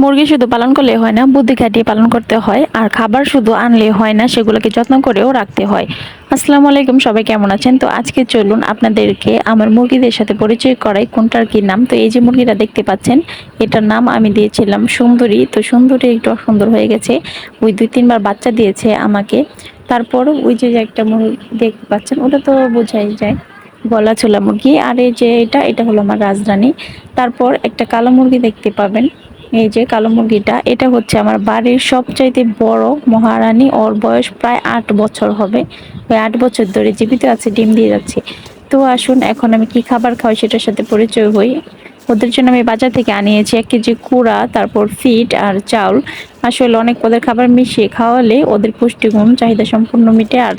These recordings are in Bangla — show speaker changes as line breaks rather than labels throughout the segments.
মুরগি শুধু পালন করলে হয় না, বুদ্ধি খাটিয়ে পালন করতে হয়, আর খাবার শুধু আনলে হয় না, সেগুলোকে যত্ন করেও রাখতে হয়। আসসালামু আলাইকুম, সবাই কেমন আছেন? তো আজকে চলুন আপনাদেরকে আমার মুরগিদের সাথে পরিচয় করাই, কোনটার কি নাম? তো এই যে মুরগিটা দেখতে পাচ্ছেন, এটার নাম আমি দিয়েছিলাম সুন্দরী। তো সুন্দরী একটু অসুন্দর হয়ে গেছে। ওই দুই তিনবার বাচ্চা দিয়েছে আমাকে। তারপর ওই যে একটা মুরগি দেখতে পাচ্ছেন, ওটা তো বোঝাই যায়। গলা ছোলা মুরগি। আর এই যে এটা এটা হলো আমার রাজরানী। তারপর একটা কালো মুরগি দেখতে পাবেন। এই যে কালো মুরগিটা, এটা হচ্ছে আমার বাড়ির সবচাইতে বড় মহারানী। ওর বয়স প্রায় আট বছর হবে। ওই আট বছর ধরে জীবিত আছে, ডিম দিয়ে যাচ্ছে। তো আসুন, এখন আমি কি খাবার খাওয়াই সেটার সাথে পরিচয় হই। ওদের জন্য আমি বাজার থেকে আনিয়েছি এক কেজি কুড়া, তারপর ফিট আর চাউল। আসলে অনেক ওদের খাবার মিশিয়ে খাওয়ালে ওদের পুষ্টিগুণ, চাহিদা সম্পূর্ণ মিটে। আর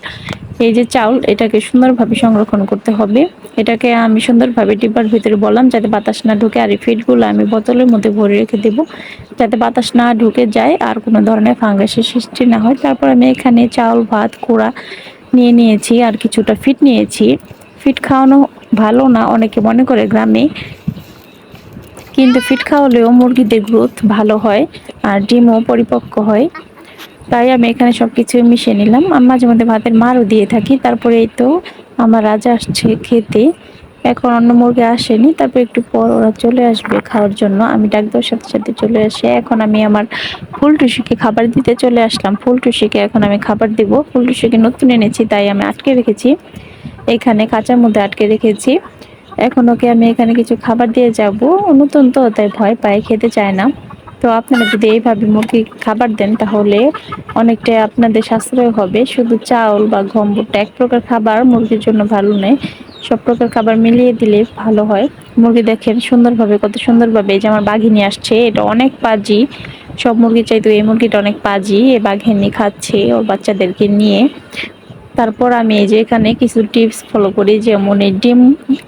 এই যে চাউল, এটাকে সুন্দরভাবে সংরক্ষণ করতে হবে। এটাকে আমি সুন্দরভাবে ডিব্বার ভিতরে বললাম, যাতে বাতাস না ঢুকে। আর এই ফিটগুলো আমি বোতলের মধ্যে ভরে রেখে দেব, যাতে বাতাস না ঢুকে যায় আর কোনো ধরনের ফাঙ্গাসের সৃষ্টি না হয়। তারপর আমি এখানে চাউল, ভাত, কুড়া নিয়ে নিয়েছি, আর কিছুটা ফিট নিয়েছি। ফিট খাওয়ানো ভালো না, অনেকে মনে করে গ্রামে কিন্তু ফিট খাওয়ালেও মুরগিদের গ্রোথ ভালো হয় আর ডিমও পরিপক্ক হয়। তাই আমি এখানে সব কিছু মিশিয়ে নিলাম। আমি মাঝে মধ্যে ভাতের মারও দিয়ে থাকি। তারপরে এই তো আমার রাজা আসছে খেতে। এখন অন্য মুরগি আসেনি। তারপর একটু পর ওরা চলে আসবে খাওয়ার জন্য। আমি ডাক দেওয়ার সাথে সাথে চলে আসে। এখন আমি আমার ফুলটুসিকে খাবার দিতে চলে আসলাম। ফুলটুসিকে এখন আমি খাবার দিব। ফুলটুসিকে নতুন এনেছি, তাই আমি আটকে রেখেছি। এখানে কাঁচার মধ্যে আটকে রেখেছি। এখন ওকে আমি এখানে কিছু খাবার দিয়ে যাব। নতুন তো, তাই ভয় পায়, খেতে চায় না। তো আপনারা যদি এইভাবে মুরগি খাবার দেন, তাহলে অনেকটাই আপনাদের সাশ্রয় হবে। শুধু চাউল বা ভুট্টা এক প্রকার খাবার, মুরগির জন্য ভালো নয়। সব প্রকার খাবার মিলিয়ে দিলে ভালো হয়। মুরগি দেখেন সুন্দরভাবে, কত সুন্দরভাবে যে আমার বাঘিনী আসছে, এটা অনেক পাজি। সব মুরগি চাইতো এই মুরগিটা অনেক পাজি। এ বাঘিনী খাচ্ছে ওর বাচ্চাদেরকে নিয়ে। তারপর আমি এই যে এখানে কিছু টিপস ফলো করি, যেমন এই ডিম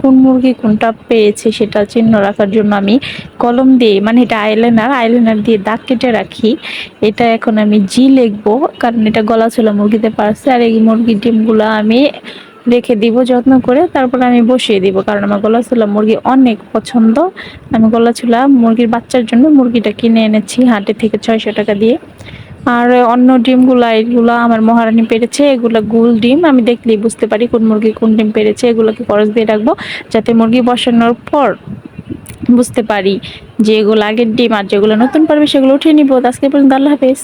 কোন মুরগি কোনটা পেয়েছে সেটা চিহ্ন রাখার জন্য আমি কলম দিয়ে মানে এটা আইলাইনার আইলাইনার দিয়ে দাগ কেটে রাখি। এটা এখন আমি জি লিখব, কারণ এটা গলা ছোলা মুরগিতে পারছে। আর এই মুরগির ডিমগুলো আমি রেখে দিব যত্ন করে, তারপর আমি বসিয়ে দিব, কারণ আমার গলা ছোলা মুরগি অনেক পছন্দ। আমি গলা ছোলা মুরগির বাচ্চার জন্য মুরগিটা কিনে এনেছি হাটে থেকে ছয়শো টাকা দিয়ে। আর অন্য ডিমগুলা, এগুলো আমার মহারানী পেরেছে, এগুলো গুল ডিম। আমি দেখলেই বুঝতে পারি কোন মুরগি কোন ডিম পেরেছে, এগুলোকে খরচ দিয়ে রাখব, যাতে মুরগি বসানোর পর বুঝতে পারি যে এগুলো আগের ডিম আর যেগুলো নতুন পারবে সেগুলো উঠিয়ে নিবো। আজকে পর্যন্ত আল্লাহ হাফেজ।